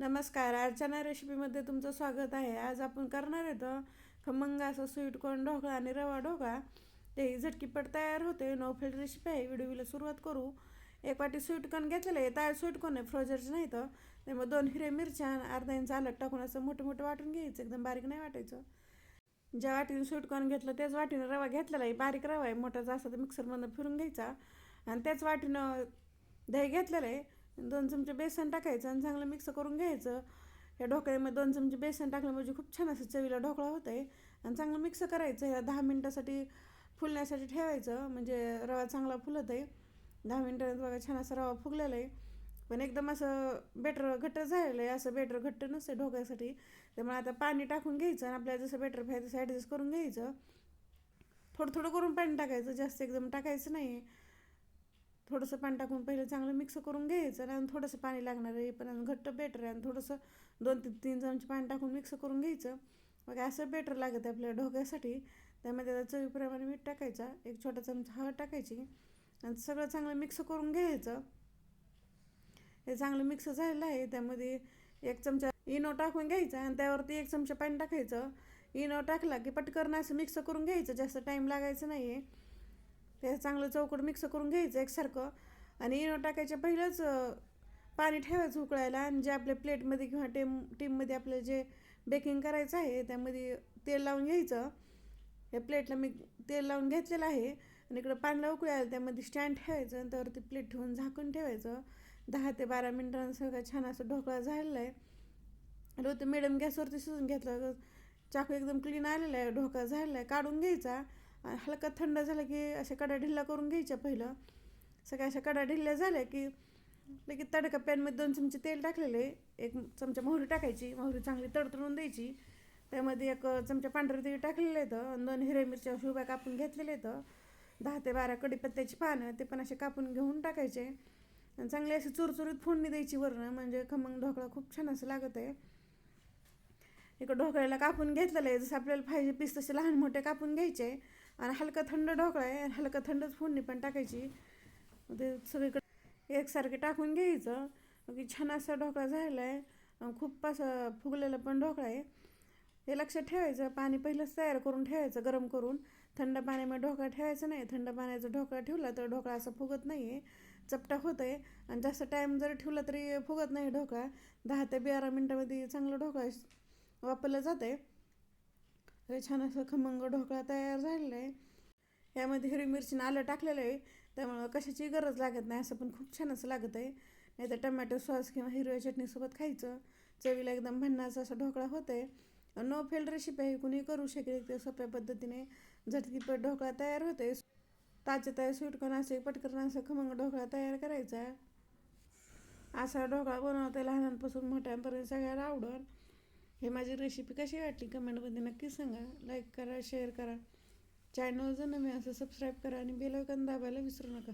नमस्कार अर्चना रेसिपीमध्ये तुमचं स्वागत आहे. आज आपण करणार आहे खमंग असं स्वीट कॉर्न ढोकळा आणि रवा ढोकळा. ते झटकीपट तयार होते. नोफेल रेसिपी आहे. व्हिडिओला सुरुवात करू. एक वाटी स्वीट कॉर्न घेतलेलं आहे. तयार स्वीट कॉर्न आहे. फ्रोजरचं नाही तर. त्यामुळे दोन हिरे मिरच्या अर्धा इंच आलट टाकून असं मोठं मोठं वाटून घ्यायचं. एकदम बारीक नाही वाटायचं. ज्या वाटीने स्वीट कॉर्न घेतलं त्याच वाटीनं रवा घेतलेला आहे. बारीक रवा आहे. मोठाचा असा तर मिक्सरमधनं फिरून घ्यायचा. आणि त्याच वाटीनं दही घेतलेलं आहे. दोन चमचे बेसन टाकायचं आणि चांगलं मिक्स करून घ्यायचं. या ढोकळ्यामध्ये दोन चमचे बेसन टाकलं म्हणजे खूप छान असं चवीला ढोकळा होतं आहे आणि चांगलं मिक्स करायचं ह्या दहा मिनटासाठी फुलण्यासाठी ठेवायचं. म्हणजे रवा चांगला फुलत आहे दहा मिनटानंतर बघा छान असा रवा फुगलेला आहे पण एकदम असं बेटर घट्ट झालेलं आहे. असं बेटर घट्ट नसतं ढोकळ्यासाठी. त्यामुळे आता पाणी टाकून घ्यायचं आणि आपल्याला जसं बेटर पाहिजे तसं ॲडजस्ट करून घ्यायचं. थोडं थोडं करून पाणी टाकायचं. जास्त एकदम टाकायचं नाही थोडंसं पाणी टाकून पहिलं चांगलं मिक्स करून घ्यायचं आणि थोडंसं पाणी लागणार आहे पण घट्ट बेटर आहे. आणि थोडंसं दोन ते तीन चमचे पाणी टाकून मिक्स करून घ्यायचं. मग असं बेटर लागत आहे आपल्या ढोक्यासाठी त्यामध्ये त्याचा चवीप्रमाणे मीठ टाकायचा. एक छोटा चमचा हळद टाकायची. आणि सगळं चांगलं मिक्स करून घ्यायचं. हे चांगलं मिक्स झालेलं आहे. त्यामध्ये एक चमचा इनो टाकून घ्यायचा आणि त्यावरती एक चमचा पाणी टाकायचं. इनो टाकला की पटकन असं मिक्स करून घ्यायचं. जास्त टाईम लागायचं नाही आहे ते चांगलं चौकट मिक्स करून घ्यायचं एकसारखं. आणि इनो टाकायच्या पहिलंच पाणी ठेवायचं उकळायला आणि जे आपल्या प्लेटमध्ये किंवा टेम टीममध्ये आपलं जे बेकिंग करायचं आहे त्यामध्ये तेल लावून घ्यायचं. या प्लेटला मी तेल लावून घेतलेलं आहे आणि इकडं पाण्याला उकळायला त्यामध्ये स्टँड ठेवायचं आणि त्यावरती प्लेट ठेवून झाकून ठेवायचं. दहा ते बारा मिनटानं सगळं छान असं ढोकळा झालेला आहे. आणि ते मिडियम गॅसवरती शिजून घेतलं. चाकू एकदम क्लीन आलेला आहे ढोका झालेला आहे. काढून घ्यायचा. हलका थंड झाला की अशा कडा ढिल्ला करून घ्यायच्या पहिलं. सगळ्या अशा कडा ढिल्ल्या झाल्या की लगेच तडका पॅनमध्ये दोन चमचे तेल टाकलेले. एक चमचा मोहरी टाकायची मोहरी चांगली तडतडून द्यायची. त्यामध्ये एक चमचा पांढरं तेल टाकलेलं येतं आणि दोन हिरव्या मिरच्या शुभ्या कापून घेतलेलं येतं. दहा ते बारा कडीपत्त्याची पानं ते पण असे कापून घेऊन टाकायचे. आणि चांगले असे चुरचुरीत फोडणी द्यायची वरण म्हणजे खमंग ढोकळा खूप छान असं लागत आहे. इकडं ढोकळ्याला कापून घेतलेलं आहे. जसं आपल्याला पाहिजे पीस तसे लहान मोठे कापून घ्यायचे. आणि हलका थंड ढोकळा आहे आणि हलका थंडच फोडणी पण टाकायची. ते सगळीकडे एकसारखे टाकून घ्यायचं. की छान असा ढोकळा झालेला आहे. खूप असं फुगलेला पण ढोकळा आहे. हे लक्षात ठेवायचं पाणी पहिलंच तयार करून ठेवायचं गरम करून. थंड पाण्यामध्ये ढोकळा ठेवायचा नाही. थंड पाण्याचा ढोकळा ठेवला तर ढोकळा असं फुगत नाही आहे चपटा होत आहे आणि जास्त टाईम जर ठेवला तरी फुगत नाही ढोकळा. दहा ते बारा मिनटामध्ये चांगला ढोकळा वापरलं जातं आहे छान असं खमंग ढोकळा तयार झालेला आहे यामध्ये हिरवी मिरचीनं आलं टाकलेलं आहे. त्यामुळं कशाची गरज लागत नाही असं पण खूप छान असं लागत आहे नाही तर टमॅटो सॉस किंवा हिरव्या चटणीसोबत खायचं. चवीला एकदम भन्नाचा असा ढोकळा होत आहे नो फेल रेसिपी आहे कुणी करू शकेल ते सोप्या पद्धतीने. झटकीपट ढोकळा तयार होते ताजे तयार सुटकन असे पटकन असं खमंग ढोकळा तयार करायचा. असा ढोकळा बनवते लहानांपासून मोठ्यांपर्यंत सगळ्याला आवडल हे माझी रेसिपी कशी वाटली कमेंटमध्ये नक्की सांगा. लाईक करा शेअर करा. चॅनल जर नवीन असं सबस्क्राईब करा आणि बेल दाबायला विसरू नका.